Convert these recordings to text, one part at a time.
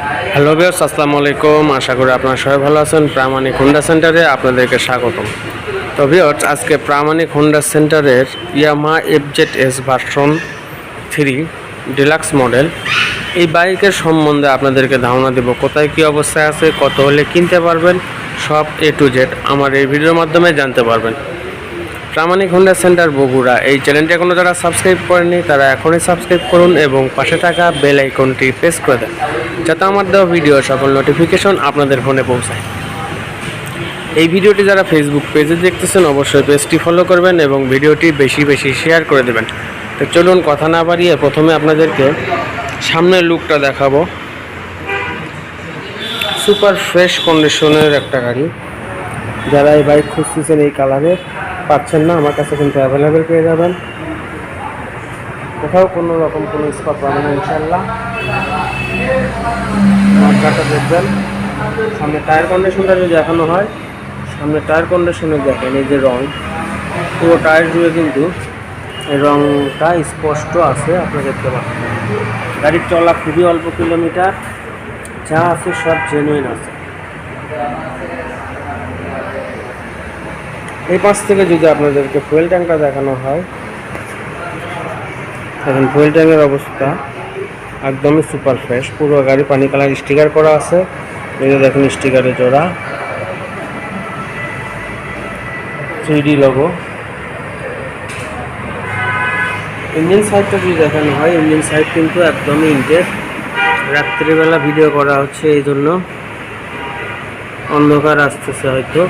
Hello বিয়ার্স আসসালামু আলাইকুম আশা করি আপনারা সবাই ভালো আছেন। প্রামাণিক হোন্ডা সেন্টারে আপনাদেরকে স্বাগতম। তো বিয়ার্স আজকে প্রামাণিক হোন্ডা সেন্টারের Yamaha FZ S version three deluxe model এই বাইকের সম্বন্ধে আপনাদেরকে ধারণা দেব, কোথায় কী অবস্থায় আছে, কত হলে কিনতে পারবেন, সব এ টু জেড আমার এই ভিডিওর মাধ্যমে জানতে পারবেন। Pramanik Honda centre Bogura. এই চ্যানেলটি এখনও যারা সাবস্ক্রাইব করেনি তারা এখনই সাবস্ক্রাইব করুন এবং পাশে থাকা বেল আইকনটি প্রেস করে দেন, যাতে আমার দেওয়া ভিডিও সকল নোটিফিকেশন আপনাদের ফোনে পৌঁছায়। এই ভিডিওটি যারা ফেসবুক পেজে দেখতেছেন, অবশ্যই পেজটি ফলো করবেন এবং ভিডিওটি বেশি বেশি শেয়ার করে দেবেন। তো চলুন কথা না বাড়িয়ে প্রথমে আপনাদেরকে সামনের লুকটা দেখাবো। সুপার ফ্রেশ কন্ডিশনের একটা গাড়ি। যারা এই বাইক খুঁজতেছেন এই কালারের পাচ্ছেন না, আমার কাছে কিন্তু অ্যাভেলেবেল পেয়ে যাবেন। কোথাও কোনো রকম কোনো স্পট পাবেন না ইনশাল্লাহ দেখবেন। সামনে টায়ার কন্ডিশনটা যদি দেখানো হয়, সামনে টায়ার কন্ডিশনে দেখেন এই যে রং। পুরো টায়ার জুড়ে কিন্তু এই রংটা স্পষ্ট আছে, আপনি দেখতে পাচ্ছেন। গাড়ির চলা খুবই অল্প কিলোমিটার যা আছে সব জেনুইন আছে। এই পাশ থেকে যদি আপনাদেরকে ফুয়েল ট্যাঙ্কটা দেখানো হয়, দেখেন ফুয়েল ট্যাঙ্কের অবস্থা একদমই সুপার ফ্রেশ পুরো গাড়ি পানি কালার স্টিকার করা আছে। এই দেখেন স্টিকারের জোড়া। থ্রি লোগো ইঞ্জিন সাইডটা যদি দেখানো হয়, ইঞ্জিন সাইড কিন্তু একদমই ইনটেক রাত্রিবেলা ভিডিও করা হচ্ছে, এই জন্য অন্ধকার আসতেছে হয়তো।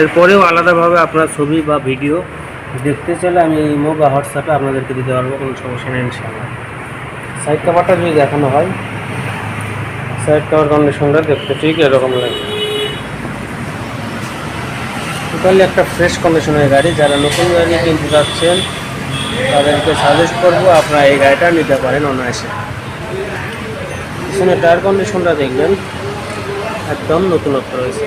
এরপরেও আলাদাভাবে আপনার ছবি বা ভিডিও দেখতে চাইলে আমি ইমো বা হোয়াটসঅ্যাপে আপনাদেরকে দিতে পারব, কোনো সমস্যা নেই, ইনশাআল্লাহ। সাইড কাভারটা যদি দেখানো হয় সাইড কাভার কন্ডিশনটা দেখতে ঠিক এরকম লাগে। টোটালি একটা ফ্রেশ কন্ডিশনের গাড়ি, যারা নতুন গাড়ি কিনতে যাচ্ছেন, তাদেরকে সাজেস্ট করব আপনারা এই গাড়িটা নিতে পারেন অনায়াসে। পিছনে টায়ার কন্ডিশনটা দেখবেন। একদম নতুনত্ব রয়েছে।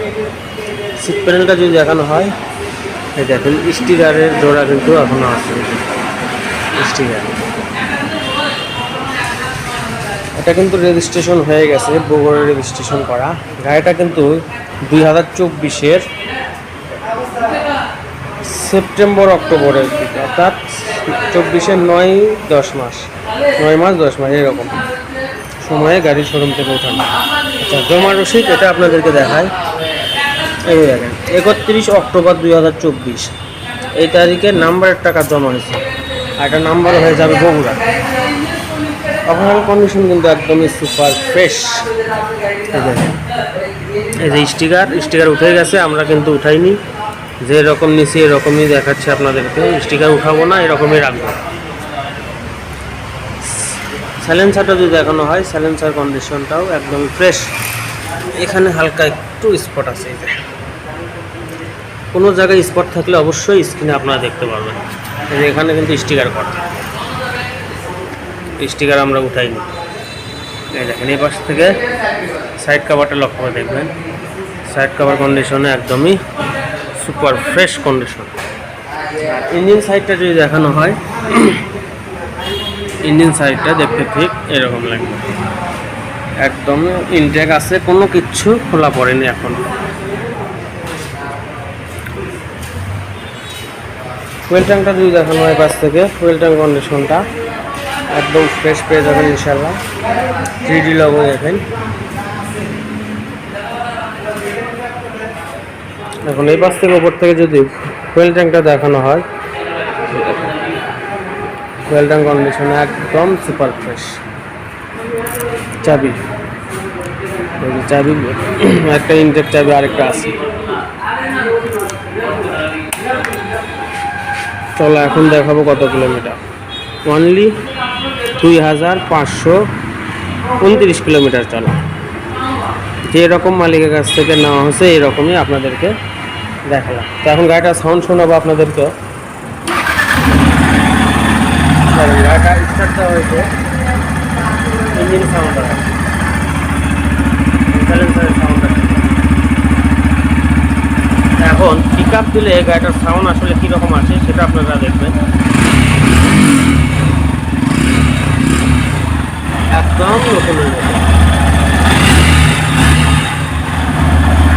সিট প্যানেলটা যদি দেখানো হয়, এই দেখেন, স্টিকারের জোড়া কিন্তু এখনও আছে। স্টিকার। এটা কিন্তু রেজিস্ট্রেশন হয়ে গেছে বগুড়া রেজিস্ট্রেশন করা। গাড়িটা কিন্তু দুই হাজার চব্বিশের সেপ্টেম্বর, অক্টোবরের দিকে, অর্থাৎ চব্বিশের নয়, দশ মাস। নয় মাস, দশ মাস, এরকম। সময়ে গাড়ি শোরুম থেকে ওঠানো। আচ্ছা জমা রসিদ এটা আপনাদেরকে দেখায় এই দেখেন, একত্রিশ অক্টোবর দুই হাজার চব্বিশ। এই তারিখে নাম্বারের টাকা জমা হয়েছে। আর একটা নাম্বার হয়ে যাবে বগুড়া। ওভারঅল কন্ডিশন কিন্তু একদমই সুপার ফ্রেশ। এই যে স্টিকার স্টিকার উঠে গেছে, আমরা কিন্তু উঠাইনি। যে এরকম নিচে এরকমই দেখাচ্ছে আপনাদেরকে। স্টিকার উঠাবো না, এরকমই রাখব। স্যালেন্সারটা যদি দেখানো হয়, স্যালেন্সার কন্ডিশনটাও একদমই ফ্রেশ এখানে হালকা একটু স্পট আছে এই কোনো জায়গায় স্পট থাকলে অবশ্যই স্ক্রিনে আপনারা দেখতে পারবেন। এখানে কিন্তু স্টিকার করা স্টিকার আমরা উঠাইনি এই দেখেন, এই পাশ থেকে সাইড কাভারটা লক্ষ্য করে দেখবেন। সাইড কাভার কন্ডিশনে একদমই সুপার ফ্রেশ কন্ডিশন ইঞ্জিন সাইডটা যদি দেখানো হয় ইঞ্জিন সাইডটা দেখতে ঠিক এরকম লাগবে। একদম ইনটেক আছে, কোনো কিচ্ছু খোলা পড়েনি এখন। ফুয়েল ট্যাঙ্কটা যদি দেখানো হয় পাশ থেকে ফুয়েল ট্যাঙ্ক কন্ডিশনটা একদম ফ্রেশ পেয়ে যাবেন ইনশাল্লাহ থ্রি ডি লগো দেখেন। এখন এই পাশ থেকে ওপর থেকে যদি ফুয়েল ট্যাঙ্কটা দেখানো হয় ট্যাঙ্ক কন্ডিশন একদম সুপার ফ্রেশ চাবি। চাবি, একটা ইনটেক চাবি, আরেকটা আছে। চলো এখন দেখাবো কত কিলোমিটার। অনলি দুই হাজার পাঁচশো উনত্রিশ কিলোমিটার চলা। যে রকম মালিকের কাছ থেকে নেওয়া হয়েছে এরকমই আপনাদেরকে দেখালাম। তো এখন গাড়িটা সাউন্ড শোনাবো আপনাদেরকে লাগে এটা স্টার্ট হয়েছে ইঞ্জিন সাউন্ড সাইলেন্সারের সাউন্ড এখন পিক আপ দিলে গাড়িটার সাউন্ড আসলে কীরকম আসে সেটা আপনারা দেখবেন। একদম নতুন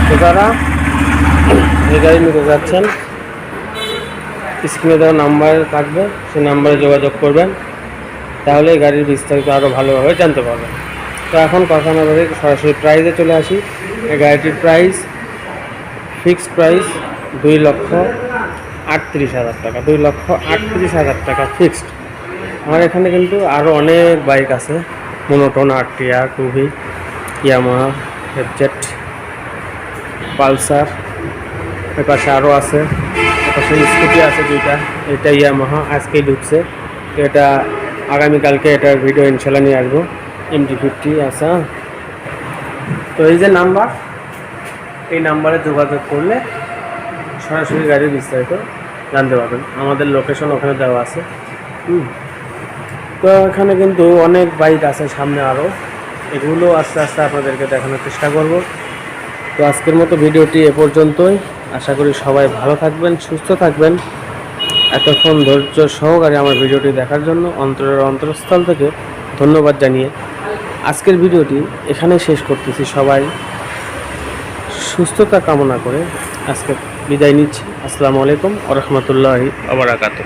তো যারা এই গাড়ি নিতে যাচ্ছেন স্ক্রিনে দেওয়া নাম্বার থাকবে, সেই নাম্বারে যোগাযোগ করবেন। তাহলে এই গাড়ির বিস্তারিত আরও ভালোভাবে জানতে পারবেন। তো এখন কথা না বলে সরাসরি প্রাইসে চলে আসি। এই গাড়িটির প্রাইস ফিক্সড প্রাইস দুই লক্ষ আটত্রিশ হাজার টাকা। দুই লক্ষ আটত্রিশ হাজার টাকা ফিক্সড আমার এখানে কিন্তু আরও অনেক বাইক আছে। মোনোটোন আর টিআর টুভি ইয়ামা হেডজেট পালসার এর পাশে আরও আছে। এর স্কুটি আছে দুইটা, এটা ইয়ামাহা, আজকেই ঢুকছে। এটা আগামীকালকে এটার ভিডিও ইনশাল্লাহ নিয়ে আসব। এম এমটি ফিফটি হ্যাঁ? তো এই যে নাম্বার, এই নাম্বারে যোগাযোগ করলে সরাসরি গাড়ির বিস্তারিত জানতে পারবেন। আমাদের লোকেশন ওখানে দেওয়া আছে, হুম? তো এখানে কিন্তু অনেক বাইক আছে সামনে আরও এগুলো আস্তে আস্তে আপনাদেরকে দেখানোর চেষ্টা করব। তো আজকের মতো ভিডিওটি এ পর্যন্তই। আশা করি সবাই ভালো থাকবেন, সুস্থ থাকবেন। এতক্ষণ ধৈর্য সহকারে আমার ভিডিওটি দেখার জন্য অন্তরের অন্তরস্থল থেকে ধন্যবাদ জানিয়ে আজকের ভিডিওটি এখানে শেষ করতেছি। সবাই সুস্থতা কামনা করে আজকে বিদায় নিচ্ছি। আসসালামু আলাইকুম আ রহমতুল্লাহি আবরাকাতু